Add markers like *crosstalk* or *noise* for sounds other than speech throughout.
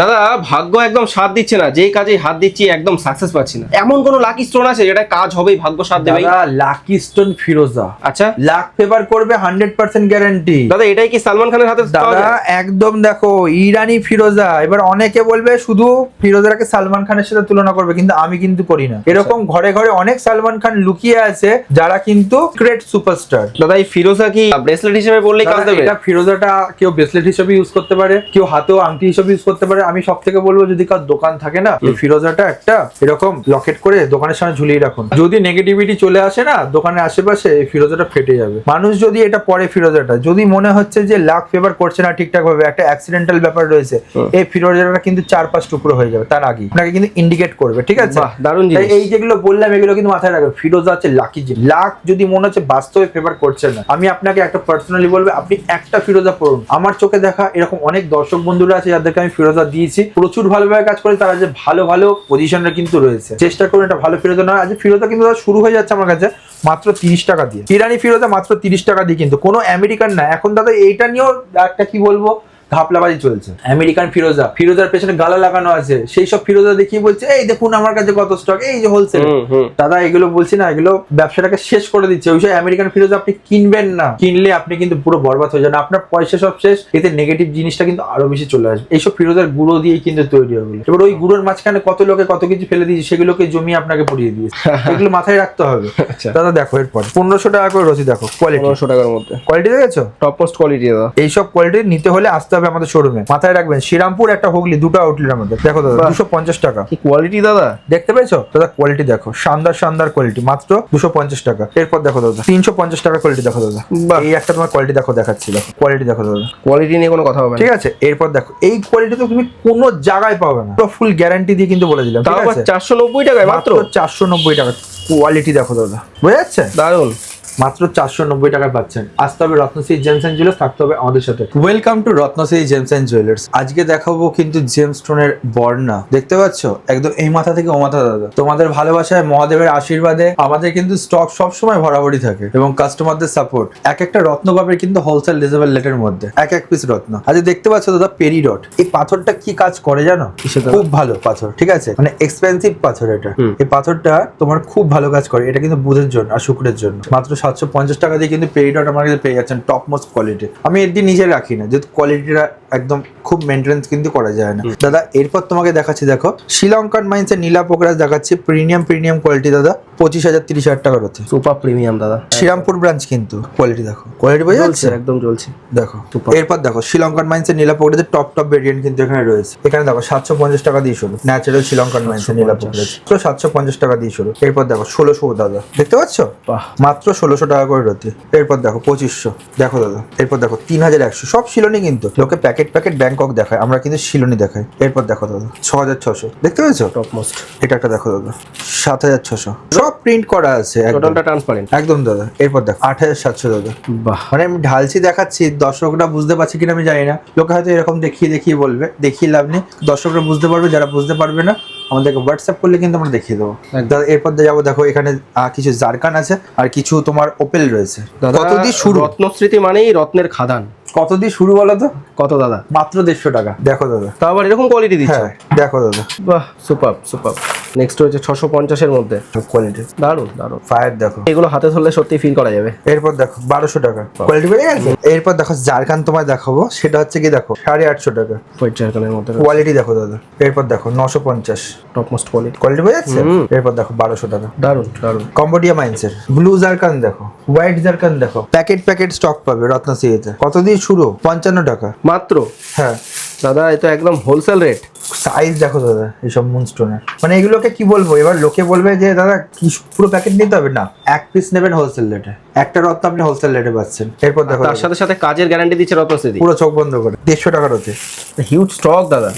দাদা ভাগ্য একদম সাথ দিচ্ছে না। যেই কাজে হাত দিচ্ছি একদম সাকসেস পাচ্ছি না। এমন কোনো লাকি স্টোন আছে যেটা কাজ হবেই ভাগ্য সাথ দেবে দাদা লাকি স্টোন ফিরোজা। আচ্ছা। লাখ ফেভার করবে হান্ড্রেড পার্সেন্ট গ্যারান্টি দাদা এটাই কি সালমান খানের হাতে দাদা একদম দেখো ইরানি ফিরোজা। এবার অনেকে বলবে শুধু ফিরোজাকে সালমান খানের সাথে তুলনা করবে কিন্তু আমি কিন্তু করি না। এরকম ঘরে ঘরে অনেক সালমান খান লুকিয়ে আছে যারা কিন্তু গ্রেট সুপারস্টার দাদা এই ফিরোজা কি ব্রেসলেট হিসেবে বললেই কাজ দেবে? এটা ফিরোজাটা কেউ ব্রেসলেট হিসেবে ইউজ করতে পারে কেউ হাতেও আংটি হিসেবে ইউজ করতে পারে আমি সব থেকে বলব যদি কার দোকান থাকে না এই ফিরোজাটা একটা এরকম লকেট করে দোকানের সামনে ঝুলিয়ে রাখুন। যদি নেগেটিভিটি চলে আসে না দোকানের আশেপাশে এই ফিরোজাটা ফেটে যাবে। মানুষ যদি এটা পরে ফিরোজাটা যদি মনে হচ্ছে যে লাখ ফেভার করছে না ঠিকঠাক ভাবে একটা অ্যাক্সিডেন্টাল ব্যাপার রয়েছে। এই ফিরোজাটা কিন্তু চার পাঁচ টুকরো হয়ে যাবে তার আগে আপনাকে কিন্তু ইন্ডিকেট করবে ঠিক আছে? দারুণ জিনিস। এই যেগুলো বললাম এগুলো কিন্তু মাথায় রাখবে। ফিরোজা আছে লাকি জিনিস লাখ যদি মনে হচ্ছে বাস্তবে ফেভার করছে না আমি আপনাকে একটা পার্সোনালি বলব আপনি একটা ফিরোজা পড়ুন। আমার চোখে দেখা এরকম অনেক দর্শক বন্ধুরা আছে যাদেরকে আমি ফিরোজা দিয়েছি। প্রচুর ভালোভাবে কাজ করে তারা যে ভালো ভালো পজিশনে কিন্তু রয়েছে। চেষ্টা করুন এটা ভালো ফেরত নয় আজ ফিরোজা কিন্তু শুরু হয়ে যাচ্ছে আমার কাছে মাত্র তিরিশ টাকা দিয়ে। ইরানি ফিরোজা মাত্র তিরিশ টাকা দিয়ে কিন্তু। কোনো আমেরিকান না। এখন দাদা এইটা নিয়েও একটা কি বলব ঘাপলাবাজি চলছে। আমেরিকান ফিরোজা ফিরোজার পেছনে গালা লাগানো আছে। সেই সব ফিরোজা দেখিয়ে বলছে এই দেখুন আমার কাছে কত স্টক এই যে হোলসেল দাদা এগুলো বলছি না এগুলো ব্যবসাটাকে শেষ করে দিচ্ছে। ওই আমেরিকান ফিরোজা আপনি কিনবেন না। কিনলে আপনি কিন্তু পুরো বরবাদ হয়ে যান আপনার পয়সা সব শেষ এতে নেগেটিভ জিনিসটা কিন্তু আরও বেশি চলে আসবে। এইসব ফিরোজার গুঁড়ো দিয়েই কিন্তু তৈরি হবে। এবার ওই গুঁড়োর মাঝখানে কত লোকে কত কিছু ফেলে দিয়েছে সেগুলোকে জমি আপনাকে পড়িয়ে দিয়েছে। *laughs* এগুলো মাথায় রাখতে হবে। আচ্ছা। দাদা দেখো এরপর। পনেরোশো টাকা করে রসি দেখো কোয়ালিটি পনেরোশো টাকার মধ্যে। কোয়ালিটি দেখেছ? টপ মোস্ট কোয়ালিটি দাদা। এইসব কোয়ালিটি নিতে হলে আসতে হবে আমাদের শোরুমে মাথায় রাখবেন শ্রীরামপুর একটা হুগলি দুটো আউটলেট আমাদের দেখো দাদা দুশো পঞ্চাশ টাকা। কি কোয়ালিটি দাদা? দেখতে পেয়েছ? দাদা কোয়ালিটি দেখো শানদার শানদার কোয়ালিটি মাত্র দুশো পঞ্চাশ টাকা। এরপর দেখো দাদা তিনশো পঞ্চাশ টাকা কোয়ালিটি দেখো দাদা। এই একটা তোমার কোয়ালিটি দেখো দেখাচ্ছি দেখো কোয়ালিটি দেখো দাদা। কোয়ালিটি নিয়ে কোনো কথা হবে ঠিক আছে এরপর দেখো এই কোয়ালিটি তো তুমি কোনো জায়গায় পাবে না। পুরো ফুল গ্যারান্টি দিয়ে কিন্তু বলে দিলাম তাও ঠিক আছে? চারশো নব্বই টাকায় মাত্র? চারশো নব্বই টাকা। কোয়ালিটি দেখো দাদা বুঝা যাচ্ছে? দারুণ মাত্র চারশো নব্বই টাকায় পাচ্ছেন। আসতে হবে রত্নশ্রী জেমস অ্যান্ড জুয়েলার্স থাকতে হবে আমাদের সাথে। Welcome to Ratnashree gems and jewellers. আজকে দেখাবো কিন্তু জেমস স্টোনের বর্ণা। দেখতে পাচ্ছ? একদম এই মাথা থেকে ও মাথা দাদা। তোমাদের ভালোবাসায় মহাদেবের আশীর্বাদে আমাদের কিন্তু স্টক সব সময় ভরাভরি থাকে এবং কাস্টমারদের সাপোর্ট এক একটা রত্ন পাবে কিন্তু হোলসেল রিজনেবল লেটের মধ্যে। এক এক পিস রত্ন। আজ দেখতে পাচ্ছ দাদা পেরিডট এই পাথরটা কি কাজ করে জানো? খুব ভালো পাথর ঠিক আছে? মানে এক্সপেন্সিভ পাথর এটা। এই পাথরটা তোমার খুব ভালো কাজ করে। এটা কিন্তু বুধের জন্য আর শুক্রের জন্য। মাত্র সাতশো পঞ্চাশ টাকা দিয়ে কিন্তু পেরিডট আমার কাছে পেয়ে যাচ্ছেন টপ মোস্ট কোয়ালিটি আমি এর দিয়ে নিজে রাখি না যেহেতু কোয়ালিটিটা একদম খুব মেনটেন্স কিন্তু করা যায় না। দাদা এরপর তোমাকে দেখাচ্ছি দেখো শ্রীলঙ্কান মাইন্সের নীলা পোকরাজ দেখাচ্ছি প্রিমিয়াম প্রিমিয়াম কোয়ালিটি দাদা পঁচিশ হাজার তিরিশ হাজার টাকার হচ্ছে সুপার প্রিমিয়াম দাদা। শ্রীরামপুর ব্রাঞ্চ কিন্তু কোয়ালিটি দেখো। কোয়ালিটি বোঝা যাচ্ছে? একদম জ্বলছে। দেখো এরপর দেখো শ্রীলঙ্কান মাইন্সের নীলা পোকরাজের টপ টপ ভেরিয়েন্ট কিন্তু এখানে রয়েছে। এখানে দেখো সাতশো পঞ্চাশ টাকা দিয়ে শুরু। ন্যাচারাল শ্রীলঙ্কান মাইন্সের নীলা পোকরাজ তো সাতশো পঞ্চাশ টাকা দিয়ে শুরু। এরপর দেখো ষোলোশো দাদা। দেখতে পাচ্ছ? মাত্র ষোলোশো টাকা করে রতি। এরপর দেখো পঁচিশশো। দেখো দাদা এরপর দেখো তিন হাজার একশো। সব শিলনি কিন্তু। লোকে প্যাকেট প্যাকেট ব্যাংকক দেখায় আমরা কিন্তু শিলনি দেখাই। এরপর দেখো দাদা ছ হাজার ছশো। দেখতে পেয়েছ? টপ মোস্ট এটা একটা দেখো দাদা সাত হাজার ছশো। সব প্রিন্ট করা আছে একদম। টোটালটা ট্রান্সপারেন্ট একদম দাদা। এরপর দেখো আট হাজার সাতশো দাদা। বাহ। মানে আমি ঢালছি দেখাচ্ছি দর্শকরা বুঝতে পারছে কিনা আমি জানি না। লোকে হয়তো এরকম দেখিয়ে দেখিয়ে বলবে দেখিয়ে লাভ নেই। দর্শকরা বুঝতে পারবে যারা বুঝতে পারবে না আমাদেরকে হোয়াটসঅ্যাপ করলে কিন্তু আমরা দেখিয়ে দেবো। এরপর যাব দেখো এখানে আহ, কিছু জারকান আছে আর কিছু তোমার ওপেল রয়েছে। কত দিয়ে শুরু? রত্নস্মৃতি মানেই রত্নের খাদান। কতদিন দিয়ে শুরু বলো তো? কত দাদা? মাত্র দেড়শো টাকা। দেখো দাদা। তা আবার এরকম কোয়ালিটি দিচ্ছে? হ্যাঁ দেখো দাদা। বাহ সুপার সুপার নেক্সট হচ্ছে ছশো পঞ্চাশের মধ্যে। কোয়ালিটি দারুণ দারুণ ফায়ার দেখো। এগুলো হাতে ধরলে সত্যি ফিল করা যাবে। এরপর দেখো বারোশো টাকা। কোয়ালিটি বেড়ে গেছে? এরপর দেখো জারকান তোমায় দেখাবো। সেটা হচ্ছে কি দেখো সাড়ে আটশো টাকা। হোয়াইট মধ্যে কোয়ালিটি দেখো দাদা। এরপর দেখো নশো পঞ্চাশ। টপ মোস্ট কোয়ালিটি কোয়ালিটি বোঝা যাচ্ছে এরপর দেখো বারোশো টাকা। দারুণ দারুণ কম্বোডিয়া মাইন্সের ব্লু জারকান দেখো হোয়াইট জারকান দেখো। প্যাকেট প্যাকেট স্টক পাবে রত্নশ্রীতে কত দিয়ে শুরু? পঞ্চান্ন টাকা। মাত্র? হ্যাঁ। দাদা এটা একদম হোলসেল রেট সাইজ দেখো দাদা এইসব মুনস্টোনের মানে এগুলোকে কি বলব? এবার লোকে বলবে যে দাদা কি পুরো প্যাকেট নিতে হবে? না এক পিস নেবেন হোলসেল রেটে একটা রত্ন আপনি হোলসেল রেটে পাচ্ছেন। এরপর দেখো তার সাথে সাথে কাজের গ্যারান্টি দিচ্ছে রত্ন পুরো চোখ বন্ধ করে। দেড়শো টাকার হতে হিউজ স্টক দাদা।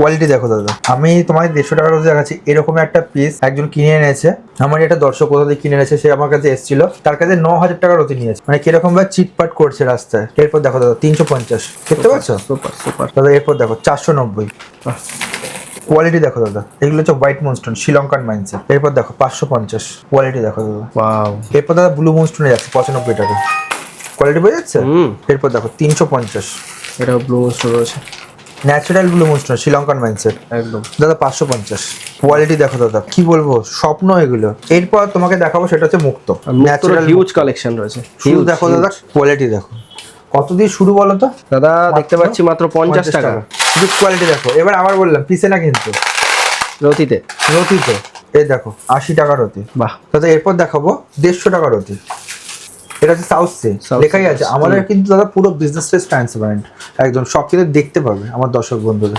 কোয়ালিটি দেখো দাদা। আমি তোমায় দেড়শো টাকার মধ্যে দেখাচ্ছি। এরকম একটা পিস একজন কিনে এনেছে। আমার এটা দর্শক কোথা থেকে কিনে এনেছে সে আমার কাছে এসেছিল। তার কাছে ন হাজার টাকার অতি নিয়েছে মানে কীরকম ভাবে চিটপাট করছে রাস্তায়। এরপর দেখো দাদা তিনশো পঞ্চাশ। দেখতে পাচ্ছ? সুপার সুপার দাদা এরপর দেখো চারশো নব্বই। কোয়ালিটি দেখো দাদা। এগুলো হচ্ছে হোয়াইট মুনস্টোন শ্রীলঙ্কান মাইন্সে এরপর দেখো পাঁচশো পঞ্চাশ। কোয়ালিটি দেখো দাদা। এরপর দাদা ব্লু মুনস্টোনে যাচ্ছে পঁচানব্বই টাকা। কোয়ালিটি বোঝা যাচ্ছে? হুম। এরপর দেখো তিনশো পঞ্চাশ। এটা ব্লু স্টোর রয়েছে। ন্যাচারাল ব্লু মুস্টার শ্রীলঙ্কান মাইন্ডসেট একদম। দাদা পাঁচশো পঞ্চাশ। কোয়ালিটি দেখো দাদা কি বলব স্বপ্ন এগুলো। এরপর তোমাকে দেখাবো সেটা হচ্ছে মুক্ত। ন্যাচারাল হিউজ কালেকশন রয়েছে। Huge, দেখো দাদা কোয়ালিটি দেখো। কত দিয়ে শুরু বলো তো? দাদা দেখতে পাচ্ছি মাত্র পঞ্চাশ টাকা। শুধু কোয়ালিটি দেখো। এবার আবার বললাম পিসে না কিন্তু। রতিতে। রতি তো এই দেখো আশি টাকা রতি। বাহ। দাদা এরপর দেখাবো দেড়শো টাকা রতি। এটা হচ্ছে সাউথ সে লেখাই আছে। আমাদের কিন্তু দাদা পুরো বিজনেস ট্রান্সপারেন্ট একদম সব কিছু দেখতে পাবে আমার দর্শক বন্ধুরা।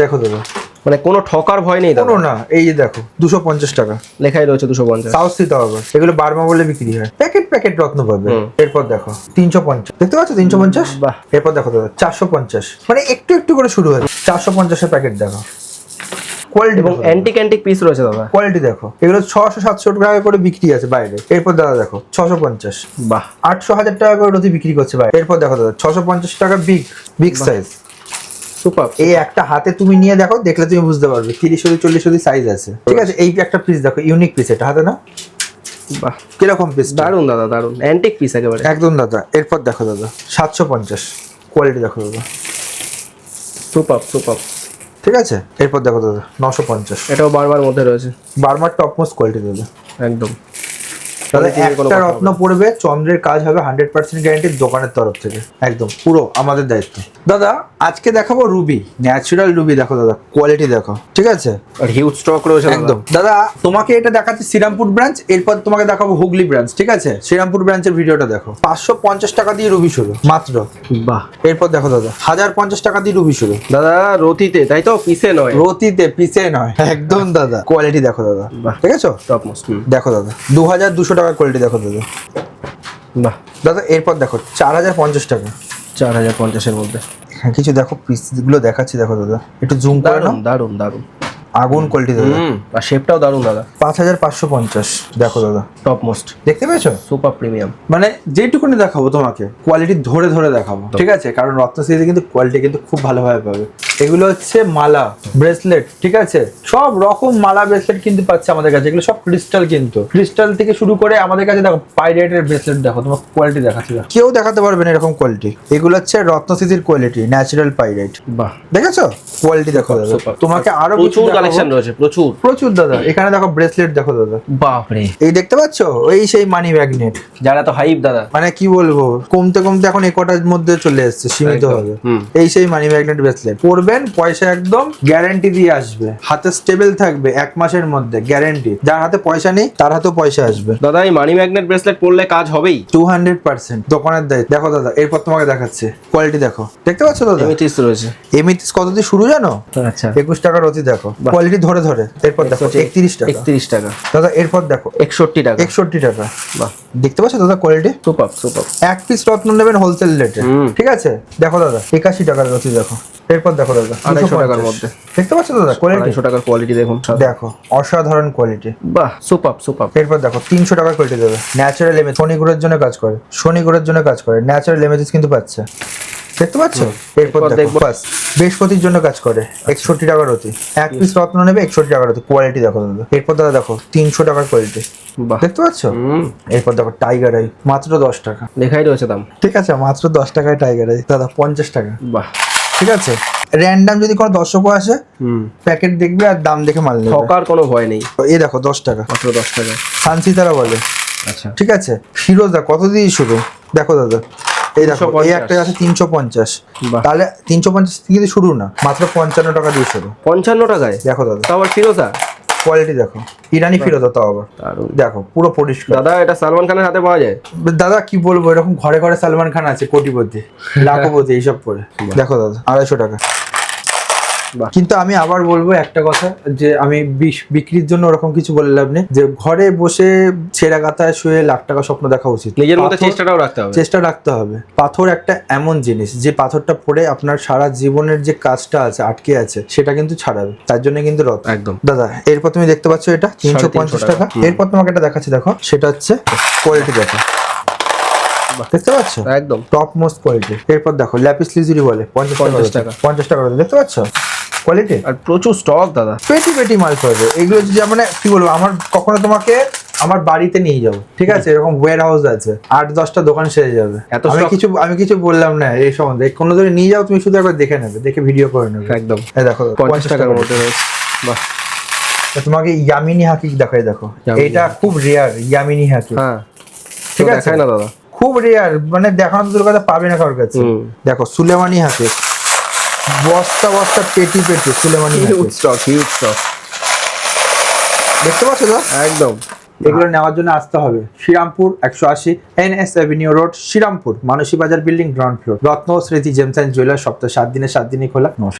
দেখো দাদা। মানে কোনো ঠকার ভয় নেই কোনো না এই যে দেখো দুশো পঞ্চাশ টাকা। লেখাই রয়েছে দুশো পঞ্চাশ। সাউথ সিতে হবে এগুলো বার্মা বলে বিক্রি হয়। প্যাকেট প্যাকেট রত্ন পাবে। এরপর দেখো তিনশো পঞ্চাশ। দেখতে পাচ্ছ তিনশো পঞ্চাশ? বাহ। এরপর দেখো দাদা চারশো পঞ্চাশ। মানে একটু একটু করে শুরু হয়। চারশো পঞ্চাশের প্যাকেট দেখো। কোয়ালিটি এবং অ্যান্টিক অ্যান্টিক পিস রয়েছে দাদা। কোয়ালিটি দেখো। এগুলো ছশো সাতশো টাকা করে বিক্রি আছে বাইরে। এরপর দাদা দেখো ছশো পঞ্চাশ। বাহ। আটশো হাজার টাকা করে রতি বিক্রি করছে বাইরে এরপর দেখো দাদা ছশো পঞ্চাশ টাকা বিগ বিগ সাইজ সুপার এই একটা হাতে তুমি নিয়ে দেখো দেখলে তুমি বুঝতে পারবে। তিরিশ অতি চল্লিশ অতি সাইজ আছে। ঠিক আছে এই একটা পিস দেখো ইউনিক পিস এটা হাতে না? বাহ। কীরকম পিস দারুণ দাদা দারুণ অ্যান্টিক পিস একেবারে। একদম দাদা। এরপর দেখো দাদা সাতশো পঞ্চাশ। কোয়ালিটি দেখো দাদা। সুপার সুপার ঠিক আছে? এরপর দেখো দাদা নশো পঞ্চাশ। এটাও বারবার মধ্যে রয়েছে। বারবার টপমোস্ট কোয়ালিটি দাদা। একদম। তাহলে একটা রত্ন পড়বে চন্দ্রের কাজ হবে হান্ড্রেড পার্সেন্ট গ্যারান্টি দোকানের তরফ থেকে। একদম পুরো আমাদের দায়িত্ব। দাদা আজকে দেখাবো রুবি ন্যাচারাল রুবি দেখো দাদা কোয়ালিটি দেখো ঠিক আছে? আর হিউজ স্টক রয়েছে একদম। দাদা তোমাকে এটা দেখাচ্ছি শ্রীরামপুর ব্রাঞ্চ এরপর তোমাকে দেখাবো হুগলি ব্রাঞ্চ ঠিক আছে? শ্রীরামপুর ব্রাঞ্চের ভিডিওটা দেখো। পাঁচশো পঞ্চাশ টাকা দিয়ে রুবি শুরু মাত্র। বাহ। এরপর দেখো দাদা হাজার পঞ্চাশ টাকা দিয়ে রুবি শুরু। দাদা রতিতে তাই তো? পিসে নয়। রতিতে পিছে নয়। একদম দাদা। কোয়ালিটি দেখো দাদা বাহ। ঠিক আছে? টপ মোস্ট দেখো দাদা দু হাজার দুশো টাকা কোয়ালিটি দেখো দাদা। বাহ। দাদা এরপর দেখো চার হাজার পঞ্চাশ টাকা। চার হাজার পঞ্চাশের মধ্যে। কিছু দেখো পিসগুলো দেখাচ্ছি দেখো দাদা। একটু জুম করে নাও। দারুণ দারুণ আগুন কোয়ালিটি দাদা। হুম আর শেপটাও দারুণ দাদা। পাঁচ হাজার পাঁচশো পঞ্চাশ দেখো দাদা। টপ মোস্ট দেখতে পেয়েছ? সুপার প্রিমিয়াম মানে যেটুকুনি দেখাবো তোমাকে কোয়ালিটি ধরে ধরে দেখাবো ঠিক আছে? কারণ রত্ন সিরিজে কিন্তু কোয়ালিটি কিন্তু খুব ভালোভাবে পাবে। এগুলো হচ্ছে মালা ব্রেসলেট ঠিক আছে? সব রকম মালা ব্রেসলেট কিন্তু পাচ্ছে আমাদের কাছে। এগুলো সব ক্রিস্টাল কিন্তু। ক্রিস্টাল থেকে শুরু করে আমাদের কাছে দেখো পাইরেটের ব্রেসলেট দেখো তোমার কোয়ালিটি দেখাচ্ছি কেউ দেখাতে পারবে না এরকম কোয়ালিটি এগুলো হচ্ছে রত্ন সিরিজের কোয়ালিটি ন্যাচারাল পাইরেট বাহ। দেখেছ? কোয়ালিটি দেখো দাদা। তোমাকে আরও প্রচুর কালেকশন রয়েছে প্রচুর। প্রচুর দাদা। এখানে দেখো ব্রেসলেট দেখো দাদা। বাপরে। এই দেখতে পাচ্ছো? ওই সেই মানি ম্যাগনেট যারা তো হাইপ দাদা। মানে কি বলব? কমতে কমতে এখন একটার মধ্যে চলে এসছে সীমিত হবে। এই সেই মানি ম্যাগনেট ব্রেসলেট পরবেন পয়সা একদম গ্যারান্টি দিয়ে আসবে। হাতে স্টেবল থাকবে এক মাসের মধ্যে গ্যারান্টি যার হাতে পয়সা নেই তার হাতেও পয়সা আসবে। দাদা এই মানি ম্যাগনেট ব্রেসলেট পরলে কাজ হবেই। টু হান্ড্রেড পার্সেন্ট দোকানের দায়িত্ব। দেখো দাদা এরপর তোমাকে দেখাচ্ছে। কোয়ালিটি দেখো। দেখতে পাচ্ছ দাদা? এমিথিস রয়েছে। এমিতিস কত দিয়ে শুরু জানো? আচ্ছা। একুশ টাকার অতি দেখো। কোয়ালিটি ধরে ধরে। এরপর দেখো একত্রিশ টাকা একত্রিশ টাকা দাদা এরপর দেখো। একষট্টি টাকা একষট্টি টাকা বাহ। দেখতে পাচ্ছ দাদা কোয়ালিটি সুপার সুপার এক পিস রত্ন নেবেন হোলসেল রেটে ঠিক আছে? দেখো দাদা একাশি টাকার রতি দেখো। এরপর দেখো দাদা আড়াইশো টাকার মধ্যে। দেখতে পাচ্ছ দাদা কোয়ালিটি আড়াইশো টাকার কোয়ালিটি দেখুন। দেখো অসাধারণ কোয়ালিটি বাহ সুপার সুপার এরপর দেখো তিনশো টাকার কোয়ালিটি দেবে ন্যাচারাল এমেজ শনিগুড়ের জন্য কাজ করে শনিগুড়ের জন্য কাজ করে ন্যাচারাল এমেজেস কিন্তু পাচ্ছে। দেখতে পাচ্ছ? এরপর দেখব। বাস বৃহস্পতির জন্য কাজ করে একষট্টি টাকার অতি। এক পিস রত্ন নেবে একষট্টি টাকার অতি। কোয়ালিটি দেখো দাদা। এরপর দাদা দেখো তিনশো টাকার কোয়ালিটি বাহ। দেখতে পাচ্ছ? এরপর দেখো টাইগার আই মাত্র দশ টাকা। লেখাই রয়েছে দাম। ঠিক আছে মাত্র দশ টাকায় টাইগার আই দাদা পঞ্চাশ টাকা। বাহ। ঠিক আছে? র্যান্ডাম যদি কোনো দর্শকও আসে হুম। প্যাকেট দেখবে আর দাম দেখে মাল নেবে। ঠকার কোনো ভয় নেই। এ দেখো দশ টাকা। মাত্র দশ টাকা। শান্তি তারা বলে। আচ্ছা। ঠিক আছে? ফিরোজা কত দিয়ে শুরু? দেখো দাদা এই দেখো এই একটা আছে তিনশো পঞ্চাশ। তাহলে তিনশো পঞ্চাশ থেকে শুরু না মাত্র পঞ্চান্ন টাকা দিয়ে শুরু। পঞ্চান্ন টাকায়? দেখো দাদা। আবার ফিরোজা কোয়ালিটি দেখো। ইরানি ফিরোজা তাও আবার। দেখো পুরো পরিষ্কার। দাদা এটা সালমান খানের হাতে পাওয়া যায়? দাদা কি বলব এরকম ঘরে ঘরে সালমান খান আছে কোটিপতি *laughs* লাখপতি এইসব করে দেখো দাদা আড়াইশো টাকা। কিন্তু আমি আবার বলব একটা কথা যে আমি বিক্রির জন্য ওরকম কিছু বলে লাভ নেই যে ঘরে বসে ছেঁড়া গাথায় শুয়ে লাখ টাকা স্বপ্ন দেখা উচিত। নিজের মধ্যে চেষ্টাটাও রাখতে হবে। চেষ্টা রাখতে হবে। পাথর একটা এমন জিনিস যে পাথরটা পড়ে আপনার সারা জীবনের যে কাজটা আছে আটকে আছে সেটা কিন্তু ছাড়াবে। তার জন্য কিন্তু রথ। একদম। দাদা এরপর তুমি দেখতে পাচ্ছ এটা তিনশো পঞ্চাশ টাকা। এরপর তোমাকে এটা দেখাচ্ছি দেখো সেটা হচ্ছে কোয়ালিটি দেখো। দেখতে পাচ্ছ? একদম। টপ মোস্ট কোয়ালিটি এরপর দেখো ল্যাপিস লিজুরি বলে পঞ্চাশ টাকা 50 রয়েছে। টাকা। পঞ্চাশ টাকা দেখতে পাচ্ছ? কোয়ালিটি আর প্রচুর স্টক দাদা। পেটি পেটি মাল পাবে এগুলো যে মানে কি বলব আমার কখনো তোমাকে আমার বাড়িতে নিয়ে যাব ঠিক আছে? এরকম ওয়্যার হাউস আছে। আট দশটা দোকান সেরে যাবে। এত আমি কিছু আমি কিছু বললাম না এই সম্বন্ধে। কোনো ধরে নিয়ে যাও তুমি শুধু একবার দেখে নেবে দেখে ভিডিও করে নেবে। একদম। এই দেখো পঞ্চাশ টাকার মধ্যে বাহ। তোমাকে ইয়ামিনি হাকি দেখাই দেখো। এটা খুব রেয়ার ইয়ামিনী হাকি। হ্যাঁ। ঠিক আছে। না দাদা। খুব রেয়ার মানে দেখানো তোর কাছে পাবে না কারোর কাছে। দেখো সুলেমানি হাতে বস্তা বস্তা পেটি পেটি Sulemani huge stock huge stock দেখতে পাচ্ছ তো একদম। এগুলো নেওয়ার জন্য আসতে হবে। শ্রীরামপুর একশো আশি N S avenue road Shrirampur Mansi Bazar building ground floor. রত্ন স্মৃতি জেমস অ্যান্ড জুয়েলার সপ্তাহ সাত দিনে সাত দিনই খোলা। নমস্কার।